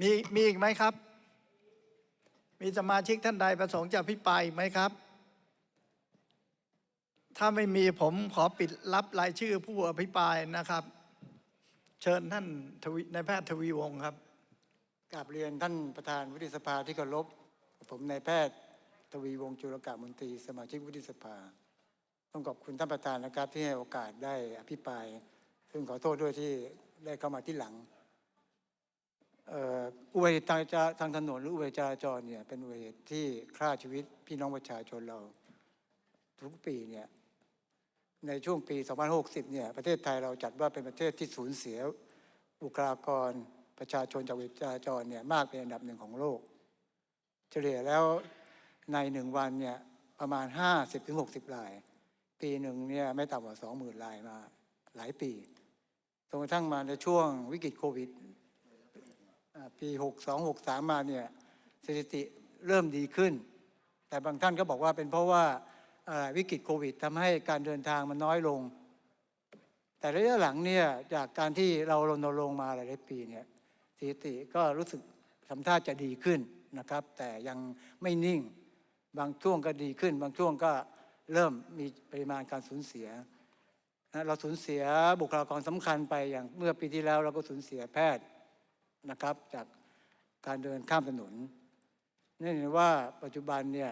มีมีอีกไหมครับ มีสมาชิกท่านใดประสงค์จะพิปรายไหมครับ ถ้าไม่มีผมขอปิดรับรายชื่อผู้อภิปรายนะครับ เชิญท่านนายแพทย์ทวีวงศ์ครับกราบเรียนท่านประธานวุฒิสภาที่เคารพผมนายแพทย์ทวีวงศ์จุลกะมนตรีสมาชิกวุฒิสภา ต้องขอบคุณท่านประธานนะครับที่ให้โอกาสได้อภิปราย ซึ่งขอโทษด้วยที่ได้เข้ามาที่หลัง อุบัติเหตุทางทางถนนหรืออุบัติจราจรเนี่ยเป็นอุบัติเหตุที่ฆ่าชีวิตพี่น้องประชาชนเราทุกปีเนี่ยในช่วงปี2560 เนี่ยประเทศไทยเราจัดว่าเป็นประเทศที่สูญเสียบุคลากรประชาชนจากวิจราจรเนี่ยมากเป็นอันดับหนึ่งของโลก เฉลี่ยแล้วในหนึ่งวันเนี่ยประมาณ 50-60 ราย ปีหนึ่งเนี่ยไม่ต่ำกว่า 20,000รายมาหลายปีจนกระทั่งมาในช่วงวิกฤตโควิด ปี62-63 มาเนี่ยสถิติเริ่มดีขึ้น แต่บางท่านก็บอกว่าเป็นเพราะว่าวิกฤตโควิดทำให้การเดินทางมันน้อยลง แต่ระยะหลังเนี่ยจากการที่เรารณรงค์มาหลายปีเนี่ยสถิติก็รู้สึกทำท่าจะดีขึ้นนะครับ แต่ยังไม่นิ่งบางช่วงก็ดีขึ้น บางช่วงก็เริ่มมีปริมาณการสูญเสียเราสูญเสียบุคลากรสำคัญไปอย่างเมื่อปีที่แล้วเราก็สูญเสียแพทย์ นะครับ จากการเดินข้ามถนนนี่เห็นว่าปัจจุบันเนี่ย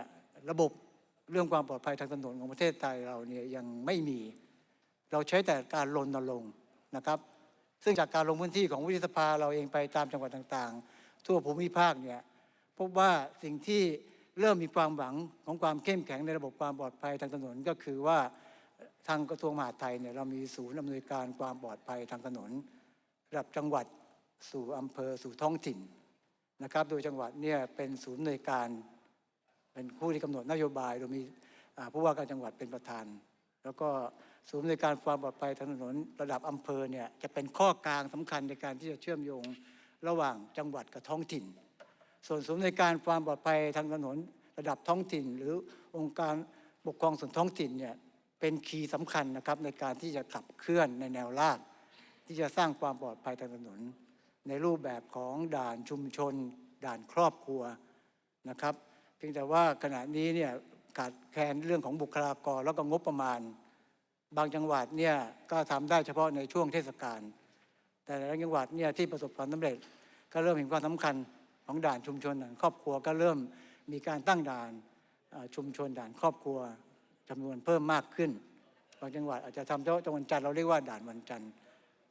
ระบบเรื่องความปลอดภัยทางถนนของประเทศไทยเราเนี่ยยังไม่มี เราใช้แต่การรณรงค์นะครับ ซึ่งจากการลงพื้นที่ของวุฒิสภาเราเองไปตามจังหวัดต่างๆ ทั่วภูมิภาคเนี่ยพบว่าสิ่งที่เริ่มมีความหวังของความเข้มแข็งในระบบความปลอดภัยทางถนนก็คือว่าทางกระทรวงมหาดไทยเนี่ยเรามีศูนย์อำนวยการความปลอดภัยทางถนนระดับจังหวัด สู่อำเภอสู่ท้องถิ่นนะครับ โดยจังหวัดเนี่ยเป็นศูนย์อำนการเป็นผู้ที่กำหนดนโยบายโดยมีผู้ว่าการจังหวัดเป็นประธาน แล้วก็ศูนย์ในการความปลอดภัยทางถนนระดับอำเภอเนี่ยจะเป็นข้อกลางสำคัญในการที่จะเชื่อมโยงระหว่างจังหวัดกับท้องถิ่น ส่วนศูนย์ในการความปลอดภัยทางถนนระดับท้องถิ่น หรือองค์การปกครองส่วนท้องถิ่นเนี่ยเป็นคีย์สำคัญนะครับในการที่จะขับเคลื่อนในแนวราบที่จะสร้างความปลอดภัยทางถนน ในรูปแบบของด่านชุมชน ด่านครอบครัวนะครับ เพียงแต่ว่าขณะนี้เนี่ยขาดแคลนเรื่องของบุคลากรแล้วก็งบประมาณ บางจังหวัดเนี่ยก็ทำได้เฉพาะในช่วงเทศกาลแต่หลายจังหวัดเนี่ยที่ประสบความสำเร็จ ก็เริ่มเห็นความสำคัญของด่านชุมชนด่านครอบครัวก็เริ่มมีการตั้งด่านชุมชนด่านครอบครัวจำนวนเพิ่มมากขึ้น บางจังหวัดอาจจะทำเฉพาะจังหวัดจันทร์เราเรียกว่าด่านวันจันทร์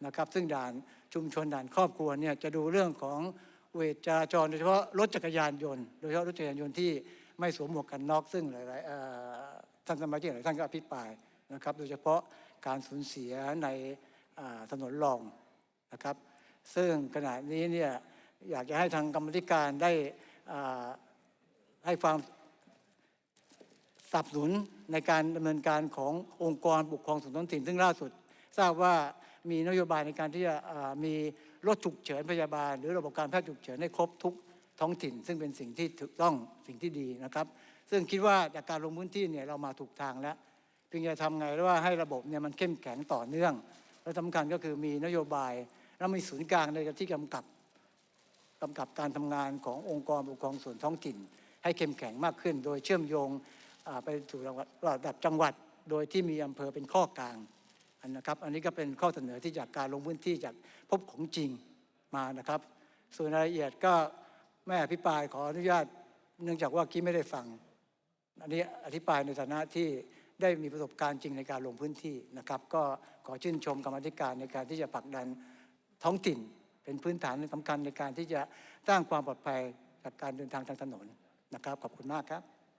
นะครับซึ่งด่านชุมชนด่านครอบครัวเนี่ยจะดูเรื่องของเวทจราจรโดยเฉพาะรถจักรยานยนต์โดยเฉพาะรถจักรยานยนต์ที่ไม่สวมหมวกกันน็อกซึ่งหลายๆท่านสมาชิกหลายท่านก็อภิปรายนะครับ โดยเฉพาะการสูญเสียในถนนรองนะครับ ซึ่งขณะนี้เนี่ยอยากจะให้ทางกรรมธิการได้ให้ความสนับสนุนในการดำเนินการขององค์กรปกครองส่วนท้องถิ่น ซึ่งล่าสุดทราบว่า มีนโยบายในการที่จะมีรถฉุกเฉินพยาบาล หรือระบบการแพทย์ฉุกเฉินให้ครบทุกท้องถิ่น ซึ่งเป็นสิ่งที่ถูกต้องสิ่งที่ดีนะครับ ซึ่งคิดว่าจากการลงพื้นที่เนี่ยเรามาถูกทางแล้วเพียงจะทำไงแล้วว่าให้ระบบเนี่ยมันเข้มแข็งต่อเนื่อง และสำคัญก็คือมีนโยบายแล้วมีศูนย์กลางในการที่กำกับกำกับการทำงานขององค์กรปกครองส่วนท้องถิ่น ให้เข้มแข็งมากขึ้น โดยเชื่อมโยงไปสู่ระดับจังหวัด โดยที่มีอำเภอเป็นข้อกลาง นนะครับ อันนี้ก็เป็นข้อเสนอที่จากการลงพื้นที่จากพบของจริงมานะครับ ส่วนรายละเอียดก็แม่อภิปรายขออนุญาตเนื่องจากว่ากี้ไม่ได้ฟัง อันนี้อธิบายในฐานะที่ได้มีประสบการณ์จริงในการลงพื้นที่นะครับ ก็ขอชื่นชมกรรมธิการในการที่จะผลักดันท้องถิ่น เป็นพื้นฐานสำคัญในการที่จะสร้างความปลอดภัยจากการเดินทางทางถนนนะครับขอบคุณมากครับ